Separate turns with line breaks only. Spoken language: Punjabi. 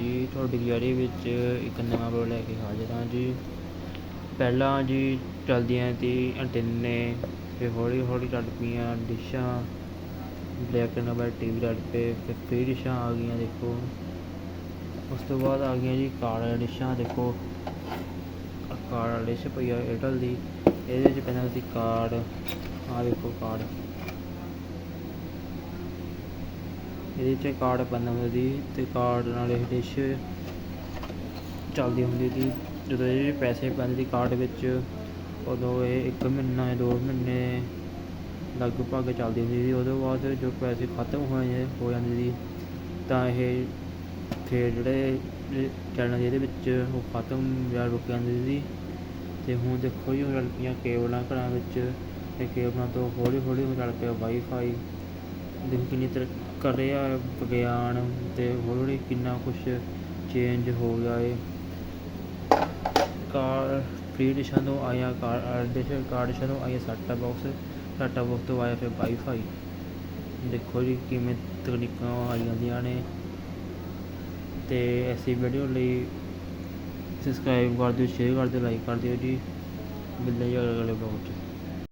ਜੀ, ਤੁਹਾਡੀ ਗੈਲਰੀ ਵਿੱਚ ਇੱਕ ਨਵਾਂ ਬਲੌਗ ਲੈ ਕੇ ਹਾਜ਼ਰ ਹਾਂ ਜੀ। ਪਹਿਲਾਂ ਜੀ ਚੱਲਦੀਆਂ ਸੀ ਐਂਟੀਨੇ ਫਿਰ ਹੌਲੀ ਹੌਲੀ ਚੱਲ ਪਈਆਂ ਡਿਸ਼ਾਂ। ਬਲੈਕ ਐਂਡ ਵਾਈਟ ਟੀਵੀ ਲੱਗ ਪਏ ਫਿਰ ਫਿਰ ਡਿਸ਼ਾਂ ਆ ਗਈਆਂ, ਦੇਖੋ। ਉਸ ਤੋਂ ਬਾਅਦ ਆ ਗਈਆਂ ਜੀ ਕਾਰਡ ਡਿਸ਼ਾਂ, ਦੇਖੋ। ਆਹ ਡਿਸ਼ ਪਈ ਆ ਏਅਰਟੈਲ ਦੀ। ਇਹਦੇ ਵਿੱਚ ਪਹਿਲਾਂ ਤੁਸੀਂ ਕਾਰਡ ਆਹ ਦੇਖੋ ਕਾਰਡ ਇਹਦੇ 'ਚ ਕਾਰਡ ਪੈਂਦਾ ਹੁੰਦਾ ਸੀ ਤੇ ਕਾਰਡ ਨਾਲ ਇਹ ਡਿਸ਼ ਚੱਲਦੀ ਹੁੰਦੀ ਸੀ। ਜਦੋਂ ਇਹ ਪੈਸੇ ਪੈਂਦੇ ਸੀ ਕਾਰਡ ਵਿੱਚ ਉਦੋਂ ਇਹ ਇੱਕ ਮਹੀਨਾ ਜਾਂ ਦੋ ਮਹੀਨੇ ਲਗਭਗ ਚੱਲਦੀ ਹੁੰਦੀ ਸੀ। ਉਹਦੇ ਬਾਅਦ ਜੋ ਪੈਸੇ ਖਤਮ ਹੋਏ ਹੋ ਜਾਂਦੇ ਸੀ, ਤਾਂ ਇਹ ਫਿਰ ਜਿਹੜੇ ਚੈਨਲ ਇਹਦੇ ਵਿੱਚ ਉਹ ਖਤਮ ਜਾਂ ਰੁਕ ਜਾਂਦੇ ਸੀ। ਤੇ ਹੁਣ ਦੇਖੋ ਜੀ ਚੱਲ ਪਈਆਂ ਕੇਬਲਾਂ ਘਰਾਂ ਵਿੱਚ ਤੇ ਕੇਬਲਾਂ ਤੋਂ ਹੌਲੀ ਹੌਲੀ ਹੁਣ ਚੱਲ ਪਿਆ ਵਾਈਫਾਈ ਦੇਖੋ ਕਿੰਨੀ ਤਰੱਕੀ ਕਰਿਆ ਵਿਗਿਆਨ ਤੇ ਹੌਲੀ ਹੌਲੀ ਕਿੰਨਾ ਕੁਛ ਚੇਂਜ ਹੋ ਗਿਆ ਏ। ਕਾਰ ਫ੍ਰੀ ਡਿਸ਼ਾਂ ਤੋਂ ਆਇਆ ਕਾਰ ਡਿਸ਼ ਕਾਰ ਡਿਸ਼ਾਂ ਤੋਂ ਆਇਆ ਸੈਟਾ ਬਾਕਸ ਸੈਟਾ ਬਾਕਸ ਤੋਂ ਆਇਆ ਫਿਰ ਵਾਈਫਾਈ ਦੇਖੋ ਜੀ ਕਿਵੇਂ ਤਕਨੀਕਾਂ ਆ ਜਾਂਦੀਆਂ ਨੇ। ਤੇ ਐਸੀ ਵੀਡੀਓ ਲਈ ਸਬਸਕ੍ਰਾਈਬ ਕਰ ਦਿਓ ਸ਼ੇਅਰ ਕਰ ਦਿਓ ਲਾਈਕ ਕਰ ਦਿਓ ਜੀ। ਮਿਲਦੇ ਹਾਂ ਜੀ ਅਗਲੇ ਬਲੌਗ 'ਚ।